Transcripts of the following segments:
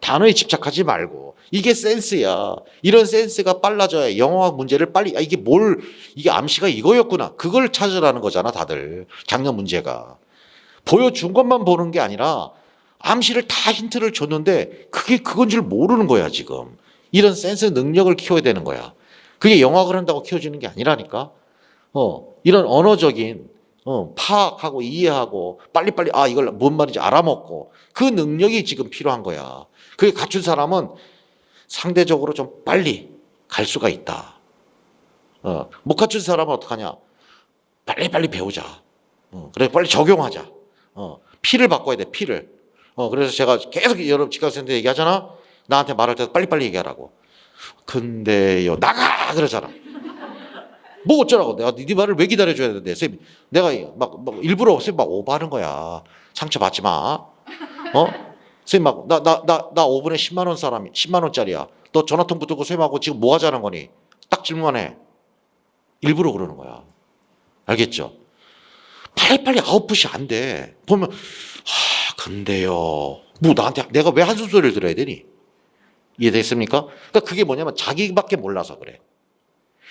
단어에 집착하지 말고 이게 센스야. 이런 센스가 빨라져야 영어학 문제를 빨리 아 이게 뭘 이게 암시가 이거였구나. 그걸 찾으라는 거잖아, 다들. 작년 문제가. 보여준 것만 보는 게 아니라 암시를 다 힌트를 줬는데 그게 그건 줄 모르는 거야, 지금. 이런 센스 능력을 키워야 되는 거야. 그게 영어학을 한다고 키워지는 게 아니라니까. 어, 이런 언어적인 어, 파악하고 이해하고 빨리빨리 아 이걸 뭔 말인지 알아먹고 그 능력이 지금 필요한 거야. 그게 갖춘 사람은 상대적으로 좀 빨리 갈 수가 있다. 어, 못 갖춘 사람은 어떡하냐? 빨리빨리 배우자. 어, 그래 빨리 적용하자. 어, 피를 바꿔야 돼. 피를. 어, 그래서 제가 계속 여러분 직각센터 얘기하잖아. 나한테 말할 때 빨리빨리 얘기하라고. 근데요 나가 그러잖아. 뭐 어쩌라고? 내가 네 말을 왜 기다려줘야 되는데 쌤 내가 막, 막 일부러 쌤 막 오버하는 거야. 상처 받지 마. 어? 쌤막 나 나 나 나 5분에 10만 원 사람이 10만 원짜리야. 너 전화통 붙들고 쌤하고 지금 뭐 하자는 거니? 딱 질문해 일부러 그러는 거야. 알겠죠? 빨리빨리 아웃풋이 안 돼. 보면 아 근데요. 뭐 나한테 내가 왜 한숨 소리를 들어야 되니? 이해됐습니까? 그러니까 그게 뭐냐면 자기밖에 몰라서 그래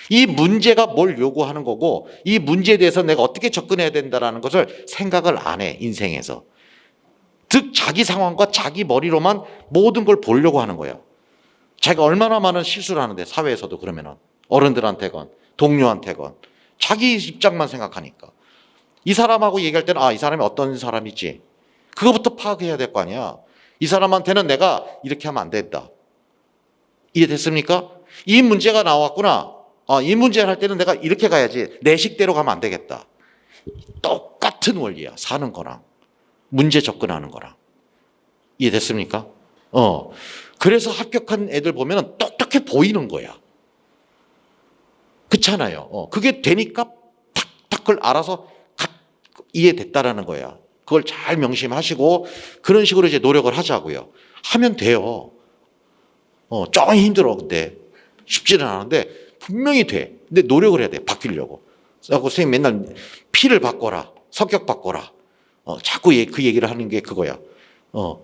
이 문제가 뭘 요구하는 거고 이 문제에 대해서 내가 어떻게 접근해야 된다라는 것을 생각을 안 해 인생에서. 즉 자기 상황과 자기 머리로만 모든 걸 보려고 하는 거예요. 자기가 얼마나 많은 실수를 하는데 사회에서도 그러면은. 어른들한테건 동료한테건. 자기 입장만 생각하니까. 이 사람하고 얘기할 때는 아 이 사람이 어떤 사람이지? 그거부터 파악해야 될 거 아니야. 이 사람한테는 내가 이렇게 하면 안 된다. 이해됐습니까? 이 문제가 나왔구나 아, 이 문제를 할 때는 내가 이렇게 가야지. 내 식대로 가면 안 되겠다. 똑같은 원리야. 사는 거랑. 문제 접근하는 거랑. 이해됐습니까? 어. 그래서 합격한 애들 보면 똑똑해 보이는 거야. 그렇잖아요. 어. 그게 되니까 탁탁 그걸 알아서 각 이해됐다라는 거야. 그걸 잘 명심하시고 그런 식으로 이제 노력을 하자고요. 하면 돼요. 어, 좀 힘들어. 근데 쉽지는 않은데 분명히 돼. 근데 노력을 해야 돼. 바뀌려고. 그래서 선생님 맨날 피를 바꿔라. 성격 바꿔라. 어, 자꾸 얘- 그 얘기를 하는 게 그거야. 어,